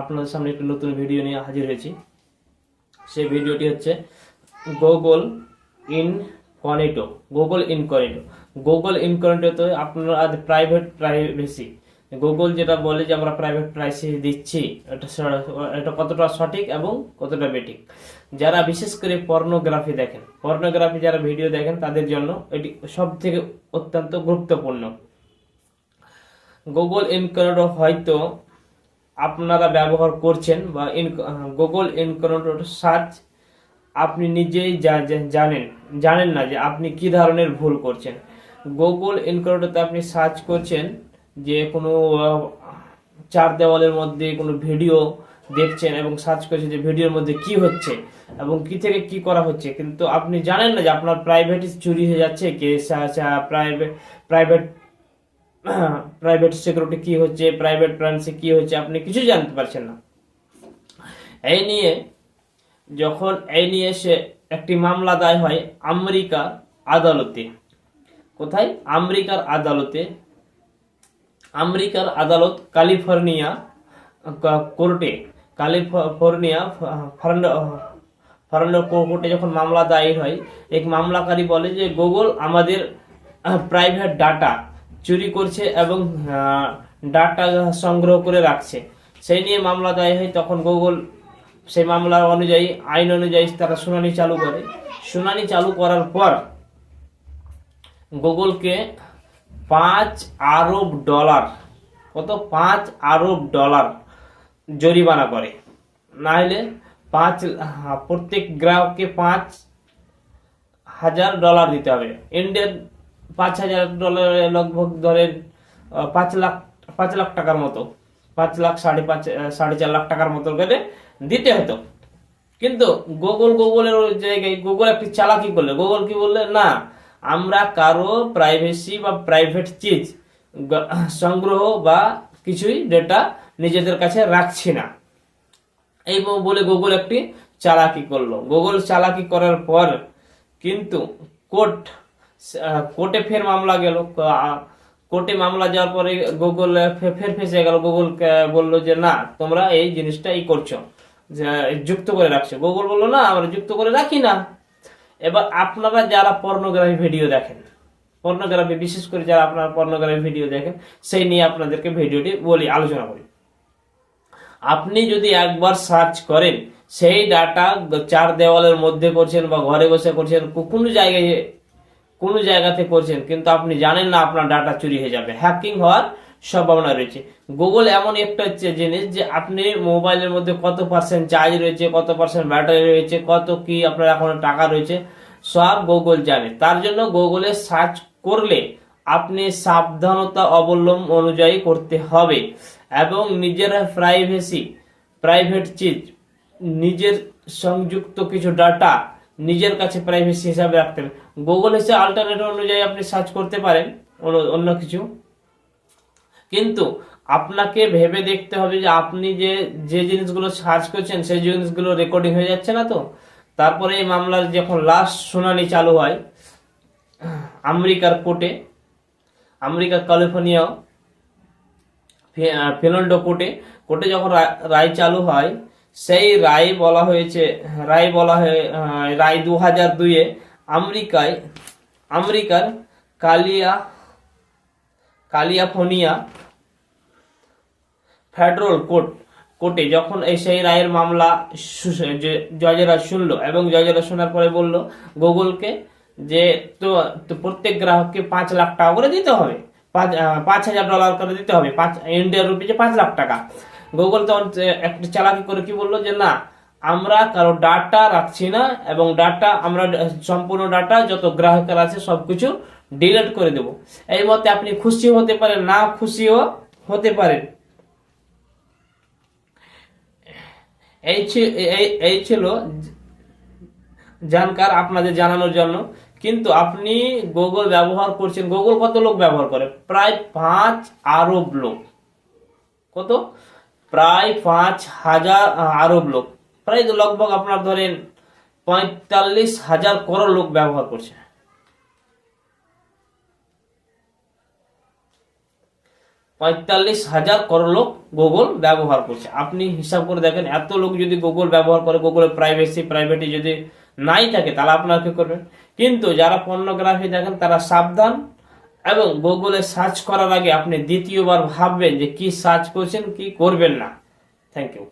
আপনাদের সামনে একটি নতুন ভিডিও নিয়ে হাজির হয়েছি। সেই ভিডিওটি হচ্ছে Google incognito Google incognito Google ইনকনেটোতে আপনারা আজ প্রাইভেট প্রাইভেসি গুগল যেটা বলে যে আমরা প্রাইভেট প্রাইসি দিচ্ছি, এটা এটা কতটা সঠিক এবং কতটা বেঠিক? যারা বিশেষ করে পর্নোগ্রাফি দেখেন পর্নোগ্রাফি যারা ভিডিও দেখেন, তাদের জন্য এটি সব থেকে অত্যন্ত গুরুত্বপূর্ণ। গুগল ইনকনেটো হয়তো আপনারা ব্যবহার করছেন বা গুগল ইনকনেটো সার্চ আপনি নিজেই জানেন জানেন না যে আপনি কি ধরনের ভুল করছেন। গুগল ইনকনেটোতে আপনি সার্চ করছেন যে কোনো চার দেওয়ালের মধ্যে কোনো ভিডিও দেখছেন এবং সার্চ করছেন যে ভিডিওর মধ্যে কি হচ্ছে এবং কি থেকে কি করা হচ্ছে। কিন্তু আপনি জানেন না যে আপনার প্রাইভেট চুরি হয়ে যাচ্ছে, কে প্রাইভেট প্রাইভেট প্রাইভেট সিকিউরিটি কি হচ্ছে প্রাইভেট প্রান্সে কি হচ্ছে, আপনি কিছু জানতে পারছেন না। এই নিয়ে যখন, এই নিয়ে সে একটি মামলা দায় হয় আমেরিকার আদালতে। কোথায়? আমেরিকার আদালতে। আমেরিকার আদালত ক্যালিফোর্নিয়া কোর্টে। ক্যালিফোর্নিয়া ফার্নান্ডো ফার্নান্ডো কোর্টে যখন মামলা দায়ের হয়, এক মামলাকারী বলে যে, গুগল আমাদের প্রাইভেট ডাটা চুরি করছে এবং ডাটা সংগ্রহ করে রাখছে। সেই নিয়ে মামলা দায়ী হয়, তখন গুগল সেই মামলা অনুযায়ী, আইন অনুযায়ী তারা শুনানি চালু করে। শুনানি চালু করার পর গুগলকে পাঁচ আরব ডলার, কত? পাঁচ আরব ডলার জরিমানা করে। না হলে পাঁচ প্রত্যেক গ্রাহককে পাঁচ হাজার ডলার দিতে হবে। ইন্ডিয়ান পাঁচ হাজার ডলারে লগভগ ধরেন পাঁচ লাখ পাঁচ লাখ টাকার মতো, পাঁচ লাখ সাড়ে পাঁচ সাড়ে চার লাখ টাকার মতো করে দিতে হতো। কিন্তু গুগল গুগলের ওই জায়গায় গুগল একটি চালাকি করলে গুগল কি বললে, না, আমরা কারও প্রাইভেসি বা প্রাইভেট চিজ সংগ্রহ বা কিছুই ডেটা নিজেদের কাছে রাখছি না। এই বলে গুগল একটি চালাকি করল। গুগল চালাকি করার পর কিন্তু কোর্ট কোর্টে ফের মামলা গেল। কোর্টে মামলা যাওয়ার পরে গুগল ফের ফেসে গেল। গুগল বলল যে, না, তোমরা এই জিনিসটা এই করছ, যে, যুক্ত করে রাখছো। গুগল বলল, না, আমরা যুক্ত করে রাখি না। এবার আপনারা যারা পর্নোগ্রাফি ভিডিও দেখেন পর্নোগ্রাফি বিশেষ করে যারা আপনারা পর্নোগ্রাফি ভিডিও দেখেন, সেই নিয়ে আপনাদেরকে ভিডিওটি বলি, আলোচনা করি। আপনি যদি একবার সার্চ করেন, সেই ডাটা চার দেওয়ালের মধ্যে করছেন বা ঘরে বসে করছেন কোনো জায়গায় কোনো জায়গাতে করছেন, কিন্তু আপনি জানেন না আপনার ডাটা চুরি হয়ে যাবে। হ্যাকিং হওয়ার সম্ভাবনা রয়েছে। গুগল এমন একটা হচ্ছে জিনিস যে আপনি মোবাইলের মধ্যে কত পার্সেন্ট চার্জ রয়েছে, কত পার্সেন্ট ব্যাটারি রয়েছে, কত কি আপনার এখন টাকা রয়েছে, সব গুগল জানে। তার জন্য গুগলে সার্চ করলে আপনি সাবধানতা অবলম্বন অনুযায়ী করতে হবে এবং নিজের প্রাইভেসি প্রাইভেট চিজ নিজের সংযুক্ত কিছু ডাটা নিজের কাছে প্রাইভেসি হিসাবে রাখতে হবে গুগল হিসেবে আল্টারনেটিভ অনুযায়ী আপনি সার্চ করতে পারেন অন্য- কিছু। কিন্তু আপনাকে ভেবে দেখতে হবে যে আপনি যে যে জিনিসগুলো সার্চ করছেন সেই জিনিসগুলো রেকর্ডিং হয়ে যাচ্ছে না তো। তারপরে এই মামলার যখন লাস্ট শুনানি চালু হয় আমেরিকার কোর্টে আমেরিকার ক্যালিফোর্নিয়া ফে- আহ, কোর্টে কোর্টে যখন রায় চালু হয় সেই রায় বলা হয়েছে, রায় বলা হয়ে রায় দু হাজার দুইয়ে আমেরিকায়, আমেরিকার কালিয়া কালিয়াফোর্নিয়া ফেডারেল কোর্ট, কোর্টে যখন এই সেই রায়ের মামলা জজেরা শুনলো এবং জজেরা শোনার পরে বলল, গুগলকে যে তো প্রত্যেক গ্রাহককে পাঁচ লাখ টাকা করে দিতে হবে, পাঁচ পাঁচ হাজার ডলার করে দিতে হবে, পাঁচ, ইন্ডিয়ান রুপিজে পাঁচ লাখ টাকা। গুগল তখন একটা চালাকি করে কি বলল যে, না, আমরা কারও ডাটা রাখছি না এবং ডাটা আমরা সম্পূর্ণ ডাটা যত গ্রাহকের আছে সবকিছু ডিলিট করে দেব। এই মতে আপনি খুশি হতে পারেন, না খুশিও হতে পারেন। এই এই ছিল জানকার আপনাদের জানানোর জন্য। কিন্তু আপনি গুগল ব্যবহার করছেন। গুগল কত লোক ব্যবহার করে? প্রায় পাঁচ আরব লোক। কত? প্রায় পাঁচ হাজার আরব লোক। প্রায় লগভগ আপনার ধরেন পঁয়তাল্লিশ হাজার করোড় লোক ব্যবহার করছে। পঁয়তাল্লিশ হাজার করোড় লোক গুগল ব্যবহার করছে। আপনি হিসাব করে দেখেন, এত লোক যদি গুগল ব্যবহার করে গুগলের প্রাইভেসি প্রাইভেটি যদি নাই থাকে, তাহলে আপনারা কি করবেন? কিন্তু যারা পর্নোগ্রাফি দেখেন, তারা সাবধান এবং গুগলে সার্চ করার আগে আপনি দ্বিতীয়বার ভাববেন যে কি সার্চ করছেন, কি করবেন না। Thank you